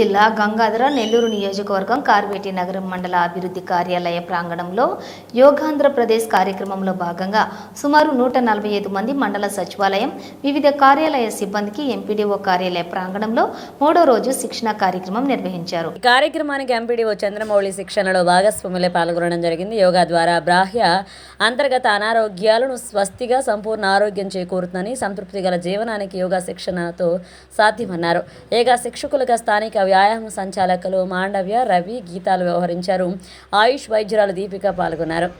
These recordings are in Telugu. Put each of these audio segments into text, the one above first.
జిల్లా గంగాధర నెల్లూరు నియోజకవర్గం కార్వేటి నగరం మండల అభివృద్ధి కార్యాలయ ప్రాంగణంలో యోగాంధ్రప్రదేశ్ కార్యక్రమంలో భాగంగా సుమారు నూట నలభై ఐదు మంది మండల సచివాలయం వివిధ కార్యాలయ సిబ్బందికి ఎంపీడీఓ కార్యాలయ ప్రాంగణంలో మూడో రోజు శిక్షణ కార్యక్రమం నిర్వహించారు. ఈ కార్యక్రమానికి ఎంపీడీఓ చంద్రమౌళి శిక్షణలో భాగస్వాములే పాల్గొనడం జరిగింది. యోగా ద్వారా బ్రాహ్య అంతర్గత అనారోగ్యాలను స్వస్తిగా సంపూర్ణ ఆరోగ్యం చేకూరుతుందని సంతృప్తి గల జీవనానికి యోగా శిక్షణతో సాధ్యమన్నారు. యోగా శిక్షకులుగా స్థానిక వ్యాయామ సంచాలకులు మాండవ్య రవి గీతాలు వ్యవహరించారు. ఆయుష్ వైద్యురాలు దీపిక పాల్గొన్నారు.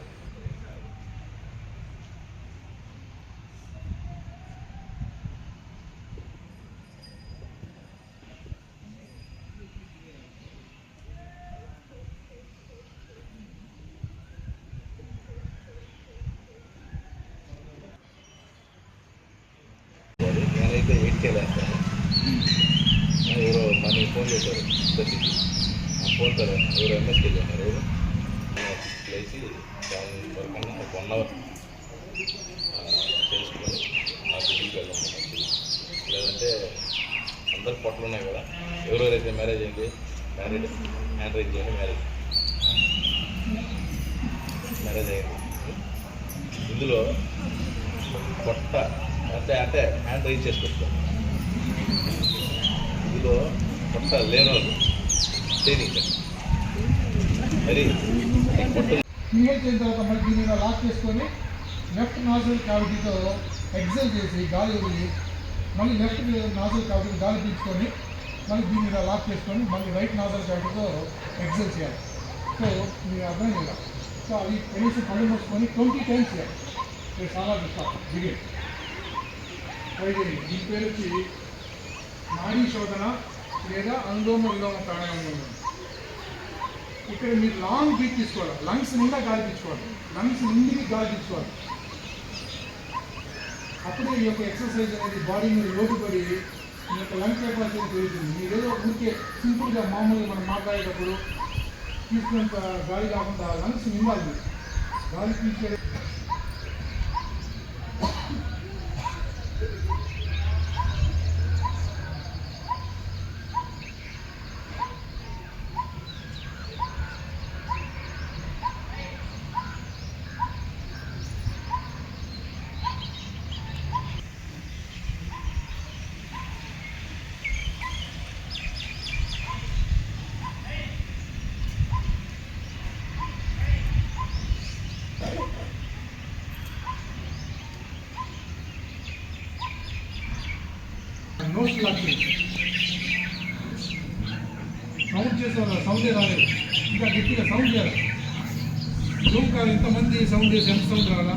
నేనైతే ఎయిట్ ఎవరో మనీ ఫోన్ చేశారు. ప్రతికి ఆ ఫోన్ కదా ఎవరు ఎంఎస్కి వెళ్ళారు? ఎవరు? లేచి దాని వరకన్నా ఒక వన్ అవర్ చేసుకొని నాకు ఇంటికి వెళ్ళాను లేదంటే అందరు పొట్టలు ఉన్నాయి కదా. ఎవరెవరైతే మ్యారేజ్ అయింది మ్యారేజ్ హ్యాండ్ రైజ్ చేయండి మ్యారేజ్. మ్యారేజ్ అయింది. ఇందులో పొట్ట అంటే అంటే హ్యాండ్ రైజ్ చేసి ఇందులో పొట్ట లేని మరి పొట్ట తర్వాత మళ్ళీ దీన్ని లాక్ చేసుకొని లెఫ్ట్ నాజల్ క్యావిటీతో ఎగ్జల్ చేసి గాలి వదిలి మళ్ళీ లెఫ్ట్ నాజల్ క్యావిటీ గాలి పీల్చుకొని మళ్ళీ దీన్ని ఇలా లాక్ చేసుకొని మళ్ళీ రైట్ నాజల్ క్యావిటీతో ఎగ్జల్ చేయాలి సో మీరు అర్థం చేయాలి సో అది కనీసం కళ్ళు మూసుకొని ట్వంటీ టైమ్స్ చేయాలి మీరు చాలా ఇష్టం దిగే ట్రై చేయండి దీని పేరు వచ్చి నాడీ శోధన లేదా అనులోమ విలోమ ప్రాణాయామం ఇక్కడ మీరు లాంగ్ బ్రీత్ తీసుకోవాలి. లంగ్స్ నిండా గాలి తీసుకోవాలి. లంగ్స్ నిండికి గాలి తీసుకోవాలి. అప్పుడే ఈ యొక్క ఎక్సర్సైజ్ అనేది బాడీ మీద లోటుపడి మీ యొక్క లంగ్ కెపాసిటీ పెరుగుతుంది. మీరు ఏదో ఊరికే సింపుల్గా మామూలుగా మనం మాట్లాడేటప్పుడు తీసుకున్నంత గాలి కాకుండా లంగ్స్ నిండాలి. గాలి తీసుకెళ్ళి నోట్స్ లాక్ చేయండి సౌండ్ చేసేవాళ్ళు సౌండే రాలేదు ఇంకా గట్టిగా సౌండ్ చేయాలి. రూమ్ కాదు ఇంతమంది సౌండ్ చేసి ఎంత సౌండ్ రావాలా